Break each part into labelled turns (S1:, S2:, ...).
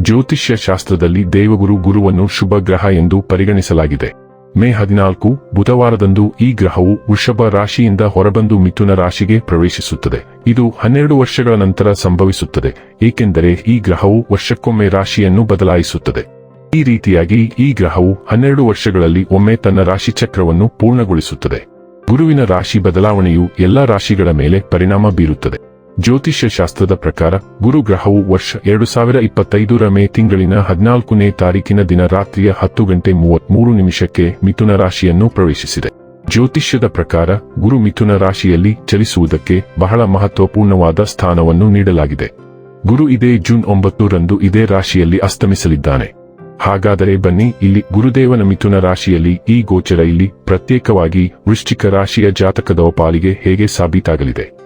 S1: ಜ್ಯೋತಿಷ್ಯ ಶಾಸ್ತ್ರದಲ್ಲಿ ದೇವಗುರು ಗುರುವನ್ನು ಶುಭ ಗ್ರಹ ಎಂದು ಪರಿಗಣಿಸಲಾಗಿದೆ. ಮೇ ಹದಿನಾಲ್ಕು, ಬುಧವಾರದಂದು ಈ ಗ್ರಹವು ವೃಷಭ ರಾಶಿಯಿಂದ ಹೊರಬಂದು ಮಿಥುನ ರಾಶಿಗೆ ಪ್ರವೇಶಿಸುತ್ತದೆ. ಇದು ಹನ್ನೆರಡು ವರ್ಷಗಳ ನಂತರ ಸಂಭವಿಸುತ್ತದೆ, ಏಕೆಂದರೆ ಈ ಗ್ರಹವು ವರ್ಷಕ್ಕೊಮ್ಮೆ ರಾಶಿಯನ್ನು ಬದಲಾಯಿಸುತ್ತದೆ. ಈ ರೀತಿಯಾಗಿ ಈ ಗ್ರಹವು ಹನ್ನೆರಡು ವರ್ಷಗಳಲ್ಲಿ ಒಮ್ಮೆ ತನ್ನ ರಾಶಿ ಚಕ್ರವನ್ನು ಪೂರ್ಣಗೊಳಿಸುತ್ತದೆ. ಗುರುವಿನ ರಾಶಿ ಬದಲಾವಣೆಯು ಎಲ್ಲಾ ರಾಶಿಗಳ ಮೇಲೆ ಪರಿಣಾಮ ಬೀರುತ್ತದೆ. ಜ್ಯೋತಿಷ್ಯ ಶಾಸ್ತ್ರದ ಪ್ರಕಾರ ಗುರು ಗ್ರಹವು ವರ್ಷ ಎರಡು ಸಾವಿರ ಇಪ್ಪತ್ತೈದರ ಮೇ ತಿಂಗಳಿನ ಹದಿನಾಲ್ಕನೇ ತಾರೀಕಿನ ದಿನ ರಾತ್ರಿಯ ಹತ್ತು ಗಂಟೆ ಮೂವತ್ಮೂರು ನಿಮಿಷಕ್ಕೆ ಮಿಥುನ ರಾಶಿಯನ್ನು ಪ್ರವೇಶಿಸಿದೆ. ಜ್ಯೋತಿಷ್ಯದ ಪ್ರಕಾರ, ಗುರು ಮಿಥುನ ರಾಶಿಯಲ್ಲಿ ಚಲಿಸುವುದಕ್ಕೆ ಬಹಳ ಮಹತ್ವಪೂರ್ಣವಾದ ಸ್ಥಾನವನ್ನು ನೀಡಲಾಗಿದೆ. ಗುರು ಇದೇ ಜೂನ್ ಒಂಬತ್ತರಂದು ಇದೇ ರಾಶಿಯಲ್ಲಿ ಅಸ್ತಮಿಸಲಿದ್ದಾನೆ. ಹಾಗಾದರೆ ಬನ್ನಿ, ಇಲ್ಲಿ ಗುರುದೇವನ ಮಿಥುನ ರಾಶಿಯಲ್ಲಿ ಈ ಗೋಚರ ಇಲ್ಲಿ ಪ್ರತ್ಯೇಕವಾಗಿ ವೃಶ್ಚಿಕ ರಾಶಿಯ ಜಾತಕದ ಪಾಲಿಗೆ ಹೇಗೆ ಸಾಬೀತಾಗಲಿದೆ?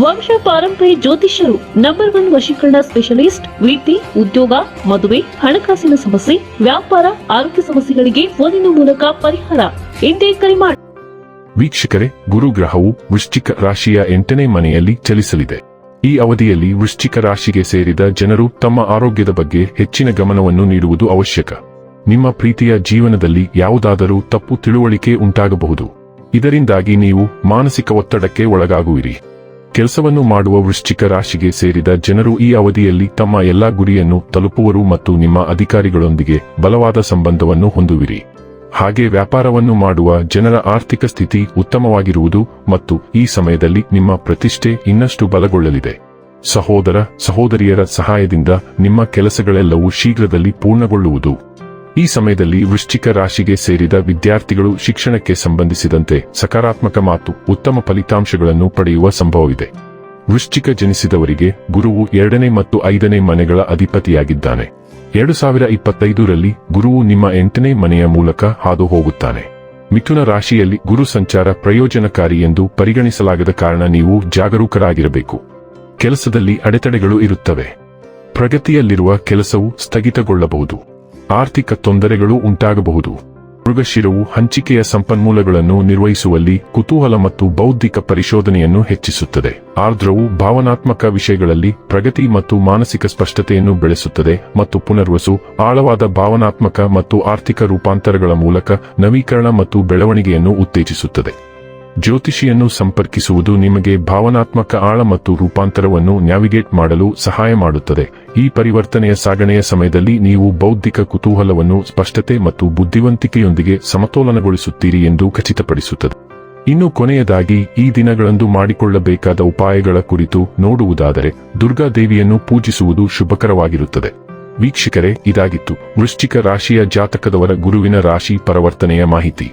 S2: ವಂಶ ಪಾರಂಪರ್ಯ ಜ್ಯೋತಿಷ್ಯರು ನಂಬರ್ ಒನ್ ವಶೀಕರಣ ಸ್ಪೆಷಲಿಸ್ಟ್ ವೃತ್ತಿ ಉದ್ಯೋಗ, ಮದುವೆ, ಹಣಕಾಸಿನ ಸಮಸ್ಯೆ, ವ್ಯಾಪಾರ, ಆರೋಗ್ಯ ಸಮಸ್ಯೆಗಳಿಗೆ ಫೋನಿನ ಮೂಲಕ ಪರಿಹಾರ. ಎಂದೇ ಕರೆ ಮಾಡಿ
S1: ವೀಕ್ಷಕರೇ, ಗುರುಗ್ರಹವು ವೃಶ್ಚಿಕ ರಾಶಿಯ ಎಂಟನೇ ಮನೆಯಲ್ಲಿ ಚಲಿಸಲಿದೆ. ಈ ಅವಧಿಯಲ್ಲಿ ವೃಶ್ಚಿಕ ರಾಶಿಗೆ ಸೇರಿದ ಜನರು ತಮ್ಮ ಆರೋಗ್ಯದ ಬಗ್ಗೆ ಹೆಚ್ಚಿನ ಗಮನವನ್ನು ನೀಡುವುದು ಅವಶ್ಯಕ. ನಿಮ್ಮ ಪ್ರೀತಿಯ ಜೀವನದಲ್ಲಿ ಯಾವುದಾದರೂ ತಪ್ಪು ತಿಳುವಳಿಕೆ ಉಂಟಾಗಬಹುದು. ಇದರಿಂದಾಗಿ ನೀವು ಮಾನಸಿಕ ಒತ್ತಡಕ್ಕೆ ಒಳಗಾಗುವಿರಿ. ಕೆಲಸವನ್ನು ಮಾಡುವ ವೃಶ್ಚಿಕ ರಾಶಿಗೆ ಸೇರಿದ ಜನರು ಈ ಅವಧಿಯಲ್ಲಿ ತಮ್ಮ ಎಲ್ಲಾ ಗುರಿಯನ್ನು ತಲುಪುವರು ಮತ್ತು ನಿಮ್ಮ ಅಧಿಕಾರಿಗಳೊಂದಿಗೆ ಬಲವಾದ ಸಂಬಂಧವನ್ನು ಹೊಂದುವಿರಿ. ಹಾಗೆ ವ್ಯಾಪಾರವನ್ನು ಮಾಡುವ ಜನರ ಆರ್ಥಿಕ ಸ್ಥಿತಿ ಉತ್ತಮವಾಗಿರುವುದು ಮತ್ತು ಈ ಸಮಯದಲ್ಲಿ ನಿಮ್ಮ ಪ್ರತಿಷ್ಠೆ ಇನ್ನಷ್ಟು ಬಲಗೊಳ್ಳಲಿದೆ. ಸಹೋದರ, ಸಹೋದರಿಯರ ಸಹಾಯದಿಂದ ನಿಮ್ಮ ಕೆಲಸಗಳೆಲ್ಲವೂ ಶೀಘ್ರದಲ್ಲಿ ಪೂರ್ಣಗೊಳ್ಳುವುದು. ಈ ಸಮಯದಲ್ಲಿ ವೃಶ್ಚಿಕ ರಾಶಿಗೆ ಸೇರಿದ ವಿದ್ಯಾರ್ಥಿಗಳು ಶಿಕ್ಷಣಕ್ಕೆ ಸಂಬಂಧಿಸಿದಂತೆ ಸಕಾರಾತ್ಮಕ ಮಾತು, ಉತ್ತಮ ಫಲಿತಾಂಶಗಳನ್ನು ಪಡೆಯುವ ಸಂಭವವಿದೆ. ವೃಶ್ಚಿಕ ಜನಿಸಿದವರಿಗೆ ಗುರುವು ಎರಡನೇ ಮತ್ತು ಐದನೇ ಮನೆಗಳ ಅಧಿಪತಿಯಾಗಿದ್ದಾನೆ. ಎರಡು ಸಾವಿರ ಇಪ್ಪತ್ತೈದರಲ್ಲಿ ಗುರುವು ನಿಮ್ಮ ಎಂಟನೇ ಮನೆಯ ಮೂಲಕ ಹಾದು ಹೋಗುತ್ತಾನೆ ಮಿಥುನ ರಾಶಿಯಲ್ಲಿ ಗುರು ಸಂಚಾರ ಪ್ರಯೋಜನಕಾರಿ ಎಂದು ಪರಿಗಣಿಸಲಾಗದ ಕಾರಣ ನೀವು ಜಾಗರೂಕರಾಗಿರಬೇಕು. ಕೆಲಸದಲ್ಲಿ ಅಡೆತಡೆಗಳು ಇರುತ್ತವೆ. ಪ್ರಗತಿಯಲ್ಲಿರುವ ಕೆಲಸವು ಸ್ಥಗಿತಗೊಳ್ಳಬಹುದು. ಆರ್ಥಿಕ ತೊಂದರೆಗಳು ಉಂಟಾಗಬಹುದು. ಮೃಗಶಿರವು ಹಂಚಿಕೆಯ ಸಂಪನ್ಮೂಲಗಳನ್ನು ನಿರ್ವಹಿಸುವಲ್ಲಿ ಕುತೂಹಲ ಮತ್ತು ಬೌದ್ಧಿಕ ಪರಿಶೋಧನೆಯನ್ನು ಹೆಚ್ಚಿಸುತ್ತದೆ. ಆರ್ದ್ರವು ಭಾವನಾತ್ಮಕ ವಿಷಯಗಳಲ್ಲಿ ಪ್ರಗತಿ ಮತ್ತು ಮಾನಸಿಕ ಸ್ಪಷ್ಟತೆಯನ್ನು ಬೆಳೆಸುತ್ತದೆ ಮತ್ತು ಪುನರ್ವಸು, ಆಳವಾದ ಭಾವನಾತ್ಮಕ ಮತ್ತು ಆರ್ಥಿಕ ರೂಪಾಂತರಗಳ ಮೂಲಕ ನವೀಕರಣ ಮತ್ತು ಬೆಳವಣಿಗೆಯನ್ನು ಉತ್ತೇಜಿಸುತ್ತದೆ. ಜ್ಯೋತಿಷಿಯನ್ನು ಸಂಪರ್ಕಿಸುವುದು ನಿಮಗೆ ಭಾವನಾತ್ಮಕ ಆಳ ಮತ್ತು ರೂಪಾಂತರವನ್ನು ನ್ಯಾವಿಗೇಟ್ ಮಾಡಲು ಸಹಾಯ ಮಾಡುತ್ತದೆ. ಈ ಪರಿವರ್ತನೆಯ ಸಾಗಣೆಯ ಸಮಯದಲ್ಲಿ ನೀವು ಬೌದ್ಧಿಕ ಕುತೂಹಲವನ್ನು, ಸ್ಪಷ್ಟತೆ ಮತ್ತು ಬುದ್ಧಿವಂತಿಕೆಯೊಂದಿಗೆ ಸಮತೋಲನಗೊಳಿಸುತ್ತೀರಿ ಎಂದು ಖಚಿತಪಡಿಸುತ್ತದೆ. ಇನ್ನು ಕೊನೆಯದಾಗಿ, ಈ ದಿನಗಳಂದು ಮಾಡಿಕೊಳ್ಳಬೇಕಾದ ಉಪಾಯಗಳ ಕುರಿತು ನೋಡುವುದಾದರೆ ದುರ್ಗಾದೇವಿಯನ್ನು ಪೂಜಿಸುವುದು ಶುಭಕರವಾಗಿರುತ್ತದೆ. ವೀಕ್ಷಕರೇ, ಇದಾಗಿತ್ತು. ವೃಶ್ಚಿಕ ರಾಶಿಯ ಜಾತಕದವರ ಗುರುವಿನ ರಾಶಿ ಪರಿವರ್ತನೆಯ ಮಾಹಿತಿ.